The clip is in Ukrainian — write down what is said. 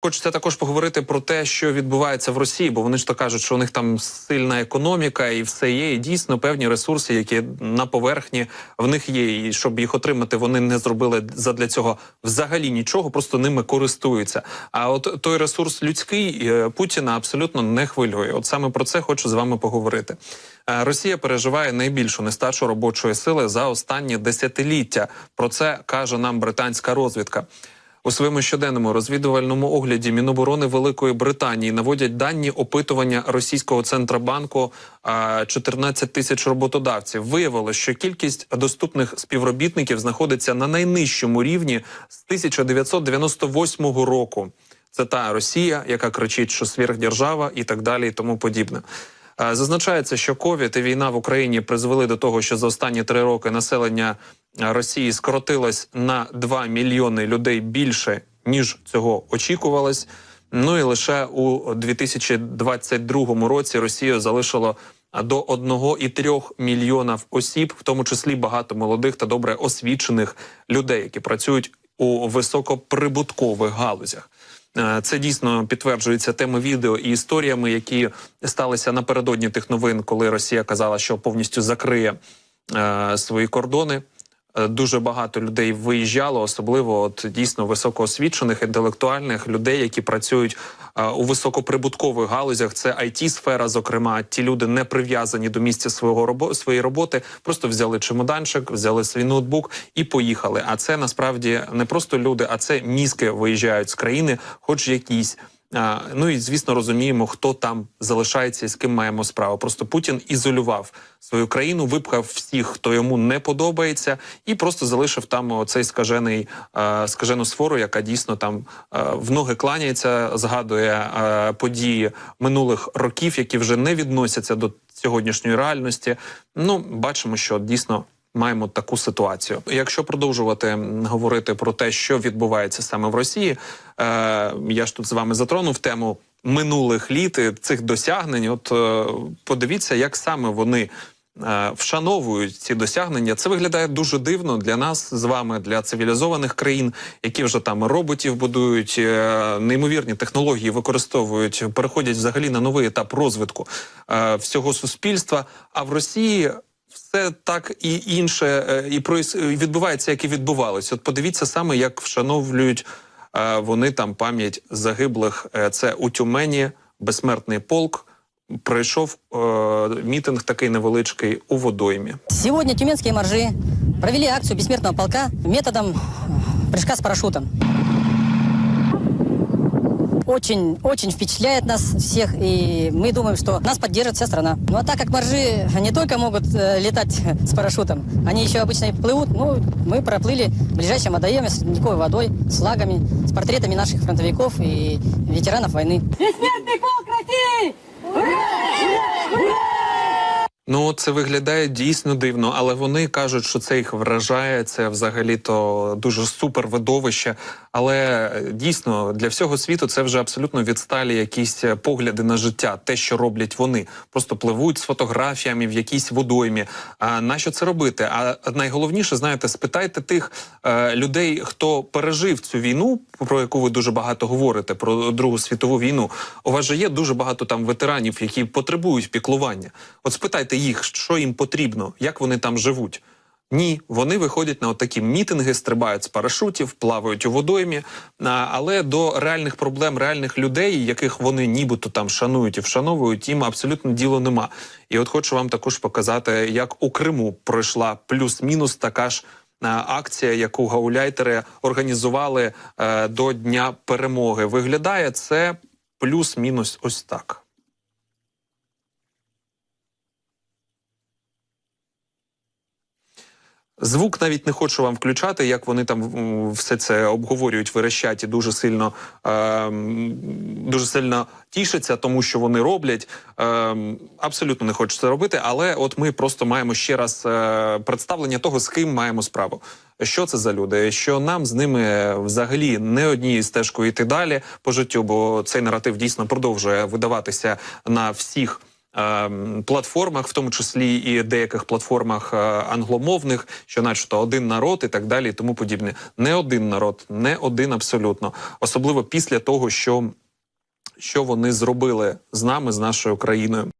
Хочеться також поговорити про те, що відбувається в Росії, бо вони ж то кажуть, що у них там сильна економіка і все є. І дійсно певні ресурси, які на поверхні в них є. І щоб їх отримати, вони не зробили задля цього взагалі нічого, просто ними користуються. А от той ресурс людський е, Путіна абсолютно не хвилює. От саме про це хочу з вами поговорити. Е, Росія переживає найбільшу нестачу робочої сили за останні десятиліття. Про це каже нам британська розвідка. У своєму щоденному розвідувальному огляді Міноборони Великої Британії наводять дані опитування російського центробанку а, 14 тисяч роботодавців. Виявилося, що кількість доступних співробітників знаходиться на найнижчому рівні з 1998 року. Це та Росія, яка кричить, що сверхдержава і так далі, і тому подібне. Е, Зазначається, що ковід і війна в Україні призвели до того, що за останні три роки населення е, Росії скоротилось на 2 мільйони людей більше ніж цього очікувалось. Ну і лише у 2022 році Росію залишило е, до 1,3 мільйонів осіб, в тому числі багато молодих та добре освічених людей, які працюють у високоприбуткових галузях. Е, Це дійсно підтверджується теми відео і історіями, які сталися напередодні тих новин, коли Росія казала, що повністю закриє е, свої кордони. Е, Дуже багато людей виїжджало, особливо от дійсно високоосвічених інтелектуальних людей, які працюють е, у високоприбуткових галузях. Це it сфера Зокрема, ті люди не прив'язані до місця свого робо своєї роботи, просто взяли чемоданчик, взяли свій ноутбук і поїхали. А це насправді не просто люди, а це мізки виїжджають з країни, хоч якісь. Ну і звісно розуміємо, хто там залишається і з ким маємо справу. Просто Путін ізолював свою країну, випхав всіх, хто йому не подобається, і просто залишив там оцей скажений скажену сфору, яка дійсно там в ноги кланяється, згадує події минулих років, які вже не відносяться до сьогоднішньої реальності. Ну бачимо, що дійсно. Маємо таку ситуацію. Якщо продовжувати говорити про те, що відбувається саме в Росії, е, я ж тут з вами затронув тему минулих літ і цих досягнень. От е, подивіться, як саме вони е, вшановують ці досягнення. Це виглядає дуже дивно для нас з вами, для цивілізованих країн, які вже там роботів будують, е, неймовірні технології використовують, переходять взагалі на новий етап розвитку всього суспільства. А в Росії все так і інше е, і відбувається, як і відбувалось. От подивіться саме, як вшановлюють е, вони там пам'ять загиблих. Е, Це у Тюмені, безсмертний полк. Пройшов е, мітинг такий невеличкий у водоймі. Сегодня тюменские моржи провели акцию бессмертного полка методом э, прыжка с парашютом. Очень, очень впечатляет нас всех, и мы думаем, что нас поддержит вся страна. Ну а так как моржи не только могут э, летать с парашютом, они еще обычно и плывут, ну, мы проплыли в ближайшем водоеме с ледниковой водой, с флагами, с портретами наших фронтовиков и ветеранов войны. Бессмертный полк России! Ну, це виглядає дійсно дивно, але вони кажуть, що це їх вражає. Це взагалі-то дуже супер видовище. Але е, дійсно для всього світу це вже абсолютно відсталі якісь е, погляди на життя, те, що роблять вони, просто пливуть з фотографіями в якійсь водоймі. А нащо це робити? А найголовніше, знаєте, спитайте тих е, людей, хто пережив цю війну, про яку ви дуже багато говорите, про Другу світову війну. У вас же є дуже багато там ветеранів, які потребують піклування. От спитайте їх, що їм потрібно, як вони там живуть. Ні, вони виходять на такі мітинги, стрибають з парашутів, плавають у водоймі. Але до реальних проблем реальних людей, яких вони нібито там шанують і вшановують, їм абсолютно діло нема. І от хочу вам також показати, як у Криму пройшла плюс-мінус така ж. Акція, яку гауляйтери організували е, до Дня перемоги, виглядає це плюс-мінус ось так. Звук навіть не хочу вам включати, як вони там все це обговорюють, верещать і дуже сильно, е, дуже сильно тішаться, тому що вони роблять. Е, абсолютно не хочу це робити, але от ми просто маємо ще раз е, представлення того, з ким маємо справу. Що це за люди? Що нам з ними взагалі не однією стежкою йти далі по життю, бо цей наратив дійсно продовжує видаватися на всіх платформах, в тому числі і деяких платформах е, англомовних, що, начебто, один народ і так далі, і тому подібне. Не один народ, не один абсолютно, особливо після того, що, що вони зробили з нами, з нашою країною.